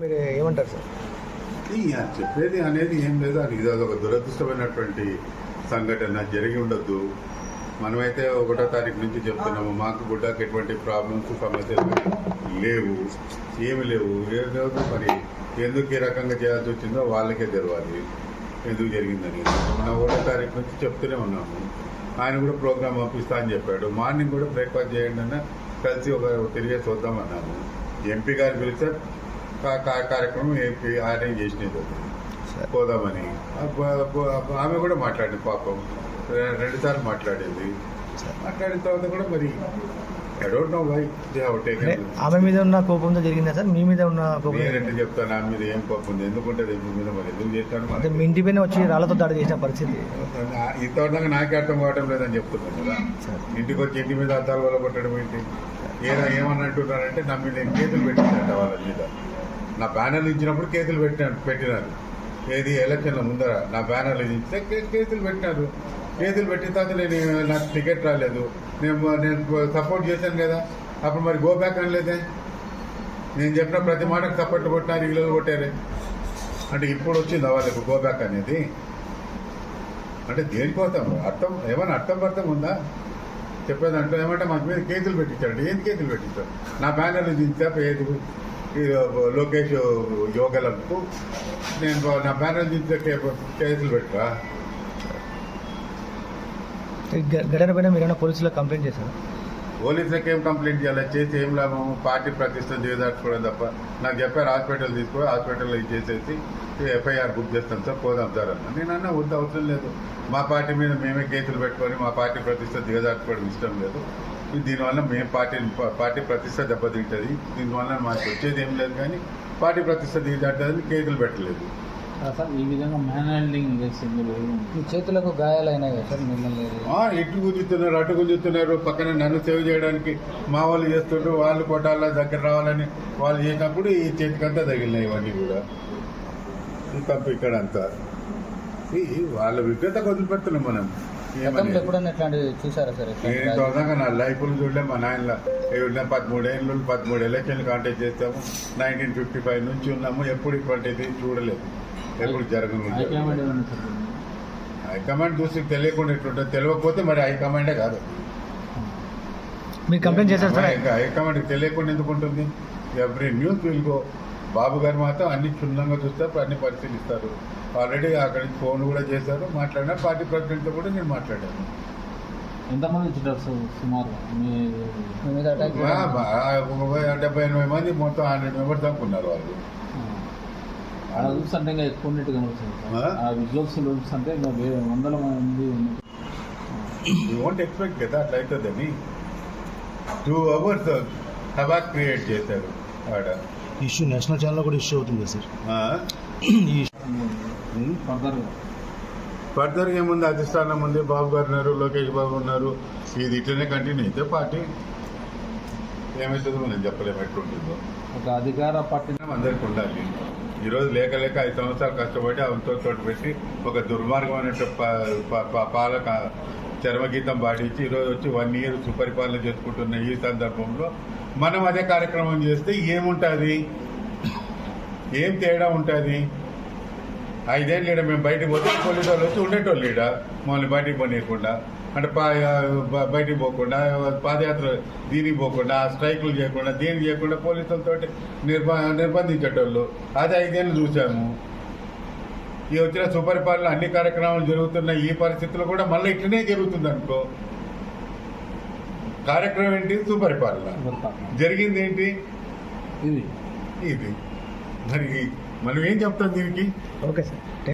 మీరు ఏమంటారు సార్? చెప్పేది అనేది ఏం లేదు. అది ఇది ఒక దురదృష్టమైనటువంటి సంఘటన జరిగి ఉండొద్దు. మనమైతే ఒకటో తారీఖు నుంచి చెప్తున్నాము మాకు గుడ్డకి ఎటువంటి ప్రాబ్లమ్స్ సమస్యలు లేవు ఏమి లేవు. ఏ లేదు మరి ఎందుకు ఈ రకంగా చేయాల్సి వచ్చిందో వాళ్ళకే తెలియాలి ఎందుకు జరిగిందని. మనం ఒకటో తారీఖు నుంచి చెప్తూనే ఉన్నాము. ఆయన కూడా ప్రోగ్రామ్ పంపిస్తా అని చెప్పాడు. మార్నింగ్ కూడా బ్రేక్ఫాస్ట్ చేయండి అన్న కలిసి ఒక తిరిగేసి వద్దామన్నాము ఎంపీ గారు పిలిస్తే కార్యక్రమం అరేంజ్ చేసినది. పోదామని ఆమె కూడా మాట్లాడింది పాపం రె- రెండు సార్లు మాట్లాడింది. మాట్లాడిన తర్వాత కూడా మరి I don't know why they have అంటే టేకెన్ ఆమె మీద ఉన్న కోపంతో జరిగిందా సార్? మీ మీద ఉన్న కోపం నేనంటే చెప్తాను? ఆమె మీద ఏం కోపం ఉంది? ఎందుకుంటే ఎందు మీద మరి ఎందుకు చేస్తాను అంటే మీ ఇంటి పైన వచ్చి రాళ్ళతో దాడి చేసిన పరిస్థితి. ఇంతవరకు నాకే అర్థం కావటం లేదని చెప్తున్నాను కదా. ఇంటికి వచ్చి ఇంటి మీద అద్దాలు వల్ల కొట్టడం ఏంటి? ఏదో ఏమన్నట్టున్నారంటే నా మీద కేసులు పెట్టినట్ట వాళ్ళ మీద. నా బ్యానర్లు ఇచ్చినప్పుడు కేసులు పెట్టినారు పెట్టినారు. ఏది ఎలక్షన్ల ముందర నా బ్యానర్లు ఇస్తే కే- కేసులు పెట్టినారు. కేసులు పెట్టిన తర్వాత నేను నాకు టికెట్ రాలేదు. నేను నేను సపోర్ట్ చేశాను కదా. అప్పుడు మరి గో బ్యాక్ అనలేదే. నేను చెప్పిన ప్రతి మాటకు సపోర్ట్ కొట్టినారు ఇళ్ళు కొట్టారే. అంటే ఇప్పుడు వచ్చింది వాళ్ళకు గో బ్యాక్ అనేది? అంటే దేనికోసం అర్థం ఏమైనా అర్థం అర్థం ఉందా? చెప్పేది అంటే ఏమంటే మాకు మీద కేసులు పెట్టించాడు. ఏం కేసులు పెట్టించాడు? నా బ్యానర్లు దించా పేరు ఈ లోకేష్ యోగలకు నేను నా బ్యానర్ దించే కేసులు పెట్టరా? ఘటన పైన మీరు పోలీసులకు కంప్లైంట్ చేశారు? పోలీసులకు ఏం కంప్లైంట్ చేయాలి? చేసి ఏం లాభము పార్టీ ప్రతిష్ట చేయదాచుకోవడం తప్ప నాకు చెప్పారు హాస్పిటల్ తీసుకో హాస్పిటల్లో ఇచ్చేసేసి ఎఫ్ఐఆర్ బుక్ చేస్తాం సార్ పోదాం సార్ అన్న నేను అన్న వద్దు అవసరం లేదు. మా పార్టీ మీద మేమే కేసులు పెట్టుకొని మా పార్టీ ప్రతిష్ట దిగజార్చుకోవడం ఇష్టం లేదు. దీనివల్ల మేము పార్టీ పార్టీ ప్రతిష్ట దెబ్బతింటుంది. దీనివల్ల మాకు వచ్చేది ఏం లేదు కానీ పార్టీ ప్రతిష్ట దిగజారుతుందని కేసులు పెట్టలేదు. ఈ విధంగా మ్యాన్ హ్యాండ్లింగ్ చేసింది మీ చేతులకు గాయాలైనాయి కదా సార్ మిమ్మల్ని? ఆ, ఇటు గుంజుతున్నారు అటు గుంజుతున్నారు పక్కన నన్ను సేవ్ చేయడానికి మా వాళ్ళు చేస్తుండ్రు వాళ్ళు కొట్టాల దగ్గర రావాలని వాళ్ళు చేసినప్పుడు ఈ చేతికంతా తగిలినాయి ఇవన్నీ కూడా. ఈ తప్పు ఇక్కడ అంతా. ఈ వాళ్ళ విగ్రత వదిలిపెడుతున్నాం మనం? ఎప్పుడన్నా ఇట్లాంటివి చూసారా సార్ నేను ఇంతవరకు నా లైఫ్లు చూడలే మా నాయన పదమూడు ఏళ్ళు పదమూడు ఎలక్షన్లు కాంటాక్ట్ చేస్తాము. నైన్టీన్ ఫిఫ్టీ ఫైవ్ నుంచి ఉన్నాము ఎప్పుడు ఇటువంటిది చూడలేదు. ఎప్పుడు జరగను హైకమాండ్ హైకమాండ్ చూసి తెలియకుండా ఎట్లుంటుంది తెలియకపోతే మరి హైకమాండే కాదు. మీరు కంప్లైంట్ చేశారు సార్. ఇంకా హైకమాండ్కి తెలియకుండా ఎందుకు ఉంటుంది? Every news will go. Babu గారు మాత్రం అన్ని క్షుణ్ణంగా చూస్తారు అన్ని పరిశీలిస్తారు. ఆల్రెడీ అక్కడి నుంచి ఫోన్ కూడా చేశారు మాట్లాడినా పార్టీ ప్రెసిడెంట్తో కూడా నేను మాట్లాడాను. ఎంతమంది సుమారు? డెబ్బై ఎనభై మంది మొత్తం హండ్రెడ్ మెంబర్స్ అనుకున్నారు వాళ్ళు. ఆ చూస్తుంటే ఇంకా ఎక్కువ ఉన్నట్టు ఆ? చూస్తుంటే ఇంకా వేరే వందల మంది ఎక్స్పెక్ట్ కదా అట్లా అవుతుందని టూ అవర్స్ టబాక్ క్రియేట్ చేశారు ఆడ. ఇష్యూ నేషనల్ ఛానల్లో కూడా ఇష్యూ అవుతుంది సార్. ఫర్దర్గా. ఫర్దర్ ఏముంది? అధిష్టానం ఉంది బాబు గారు ఉన్నారు లోకేష్ బాబు ఉన్నారు. ఇది ఇట్లనే కంటిన్యూ అయితే పార్టీ ఏమవుతుందో మనం చెప్పలేము ఎట్లుంటుందో. ఒక అధికార పార్టీ అందరికి ఉండాలి. ఈరోజు లేక లేక ఐదు సంవత్సరాలు కష్టపడి అవంతో తోటి పెట్టి ఒక దుర్మార్గమైన ప- ప- ప- పాలక చర్మగీతం పాడించి ఈరోజు వచ్చి వన్ ఇయర్ సుపరిపాలన చేసుకుంటున్న ఈ సందర్భంలో మనం అదే కార్యక్రమం చేస్తే ఏముంటుంది? ఏం తేడా ఉంటుంది? ఐదేళ్ళు లేడ మేము బయటికి పోతే పోలీసు వాళ్ళు వచ్చి ఉండేటోళ్ళు లేడా? మమ్మల్ని బయటికి పోనీయకుండా. అంటే బయటికి పోకుండా పాదయాత్ర దీనికి పోకుండా స్ట్రైకులు చేయకుండా దీనికి చేయకుండా పోలీసులతో నిర్బ నిర్బంధించేటోళ్ళు. అదే ఐదేళ్ళు చూసాము ఈ వచ్చిన సుపరిపాలన అన్ని కార్యక్రమాలు జరుగుతున్న ఈ పరిస్థితుల్లో కూడా మళ్ళీ ఇట్లనే జరుగుతుంది అనుకో కార్యక్రమం ఏంటి? సుపరిపాలన. జరిగింది ఏంటి? ఇది. ఇది. మరి మనం ఏం చెప్తాం దీనికి? Okay sir.